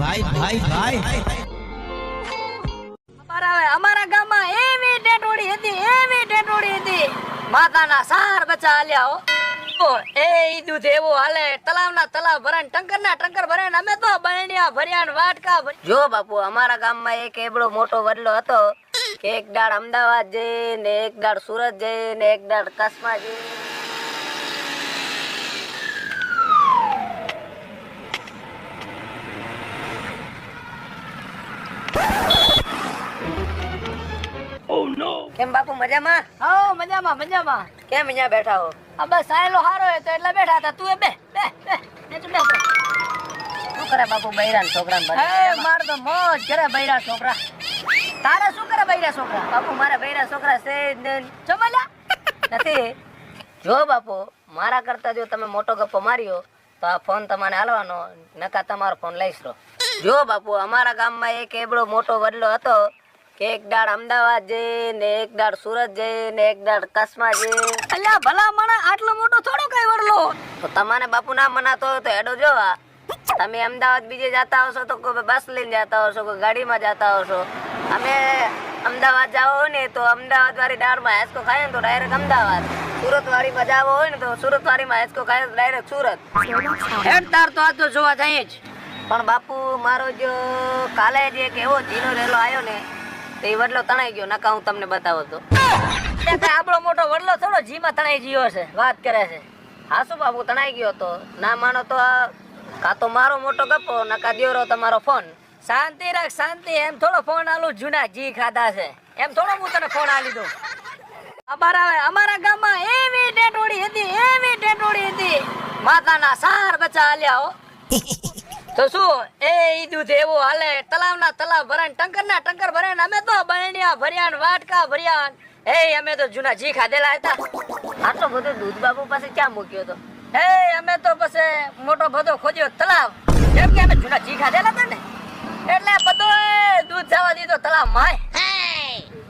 ભાઈ ભાઈ ભાઈ. અમારા અમારા ગામમાં એવી ટેટોડી હતી એવી ટેટોડી હતી. માતાના સાર બચ્ચા આલ્યા હો. એ ઈદુ દેવો એવું હાલે તલાવના તલાવ ભરાય ને ટંકરના ટંકર ભરાય અમે તો બરણિયા ભર્યા ને વાટકા જો બાપુ અમારા ગામમાં એક એબડો મોટો વડલો હતો. કે એક દાડ અમદાવાદ જઈ ને એક દાડ સુરત જઈ ને એક દાડ કસબા જઈ કેમ બાપુ મજામાં? હા મજામાં મજામાં. કેમ અહીંયા બેઠા હો? આ બસ સાયલો હારો તો એટલે બેઠા હતા. તું એ બે બે બે. ને તું બે શું કરે બાપુ બૈરા છોકરા હે માર તો મોજ કરે બૈરા છોકરા. તારે શું કરે બૈરા છોકરા? બાપુ મારા બૈરા છોકરા છે. ચમલા નથી. જો બાપુ મારા કરતા જો તમે મોટો ગપ્પો માર્યો તો આ ફોન તમારે હાલવાનો નકા તમારો ફોન લઈશ રહો. જો બાપુ અમારા ગામમાં એક એબડો મોટો વડલો હતો કે એક દાડ અમદાવાદ જઈ ને એક દાડ સુરત જઈ ને એક દાડ કચ્છમાં જઈ. અલ્યા ભલા મને આટલો મોટો થોડો કઈ વડલો? તો તમારે બાપુ ના મનાતો હોય તો હેડો જોવા તમે અમદાવાદ બીજે જતા હશો તો કોઈ બસ લઈને જતા હશો કોઈ ગાડીમાં જતા હશો. અમે અમદાવાદ જાવ હોય ને તો અમદાવાદ વાળી દાળમાં હેસકો ખાય ને તો ડાયરેક્ટ અમદાવાદ. સુરત વાળીમાં જાવ હોય ને તો સુરત વાળીમાં હેસકો ખાય તો ડાયરેક્ટ સુરત. હેડતાર તો આ તો જોવા જઈએ જ. પણ બાપુ મારો જો કાલે જ એક એવો જીનો રેલો આવ્યો ને એ વડલો તણાઈ ગયો, નકા હું તમને બતાવો તો. તો આપણો મોટો વડલો થોડો જીમાં તણાઈ ગયો છે વાત કરે છે. હા શું બાપુ તણાઈ ગયો તો? ના માનો તો કાં તો મારો મોટો ગપ્પો, નકા દ્યોરો તમારો ફોન. શાંતિ રાખ, શાંતિ, એમ થોડો ફોન આલું, જૂના જી ખાધા છે. એમ થોડો હું તને ફોન આલી દઉં. અમારા અમારા ગામમાં એવી ટેટોડી હતી, એવી ટેટોડી હતી. માતાના સાર બચા આલ્યા હો. તો શું? એ દૂધ એવું હાલે, તલાવના તલાવ ભરાય ને ટંકરના ટંકર ભરાય ને અમે તો બહેણિયા ભર્યા વાટકા ભર્યા એ અમે તો જૂના જી ખાધેલા હતા. આટલો બધો દૂધ બાપુ પાસે ક્યાં મૂક્યો તો? એ અમે તો પછી મોટો બધો ખોજ્યો તલાવ. કેમ કે અમે જૂના જી ખાધેલા હતા ને? એટલે બધો દૂધ જવા દીધો તલાવ માય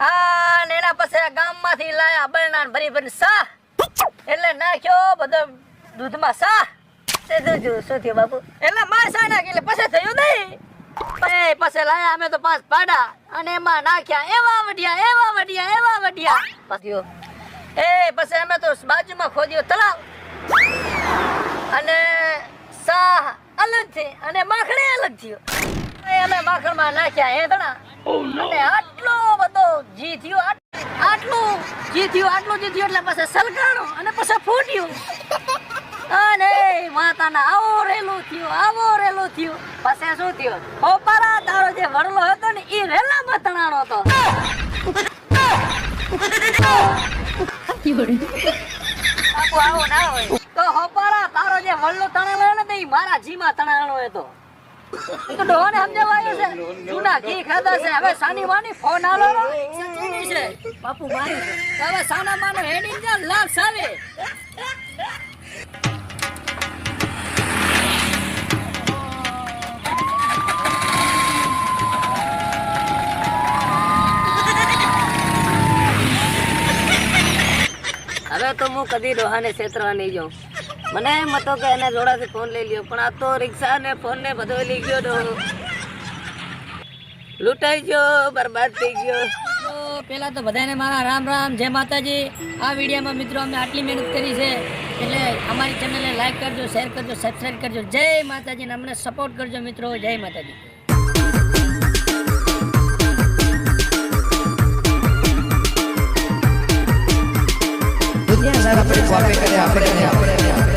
હા, ને એના પછી ગામમાંથી લાયા બળના ભરી ભરી સા એટલે નાખ્યો બધો દૂધમાં સા તે જોજો શું થયું બાપુ? એટલે માં સા નાખી એટલે પછી થયું નહીં. પછી પછી લાયા અમે તો પાંચ પાડા. અને એમાં નાખ્યા એવા વઢિયા એવા વઢિયા એવા વઢિયા. પાછો એ પછી અમે તો બાજુમાં ખોદ્યો તલાવ અને સાહ અલગ છે અને માખણ અલગ થયો. અમે માખણમાં નાખ્યા હેદણા અને આટલો બધો જી થયો આટ- આટલું જી થયું આટલું જી થયું એટલે પછી સલકાણું અને પછી ફૂટ્યું. અને માતાના આવો રેલું થયું આવો રેલું થયું. પાસે શું થયું? હોપારા તારો જે વડલો હતો ને એ રેલામાં તણાણો હતો. આવો ના હોય તો હોપારા તારો જે વડલો તણાણો ને ઈ મારા જીમાં તણાણો હતો. તો ડોહાને સમજાવાયો છે. જૂના ઘી ખાધા છે. હવે સાની ફોન આલો છે. બાપુ મારી હવે સાના માનો હેડી લાખ સાવે. હવે તો હું કદી ડોહાને છેતરવા નહીં જાઉં. મને એમ હતો કે એના જોડાથી ફોન લઈ લ્યો, પણ આ તો રિક્ષા ને ફોન ને બધો લઈ ગયો ડોહો. લૂંટાઈ ગયો, બરબાદ થઈ ગયો. તો પહેલા તો બધાને મારા રામ રામ, જય માતાજી. આ વિડીયોમાં મિત્રો અમે આટલી મહેનત કરી છે. એટલે અમારી ચેનલને લાઈક કરજો શેર કરજો સબસ્ક્રાઈબ કરજો. જય માતાજીને અમને સપોર્ટ કરજો મિત્રો. જય માતાજી. આપણે કોપી કરે આપણે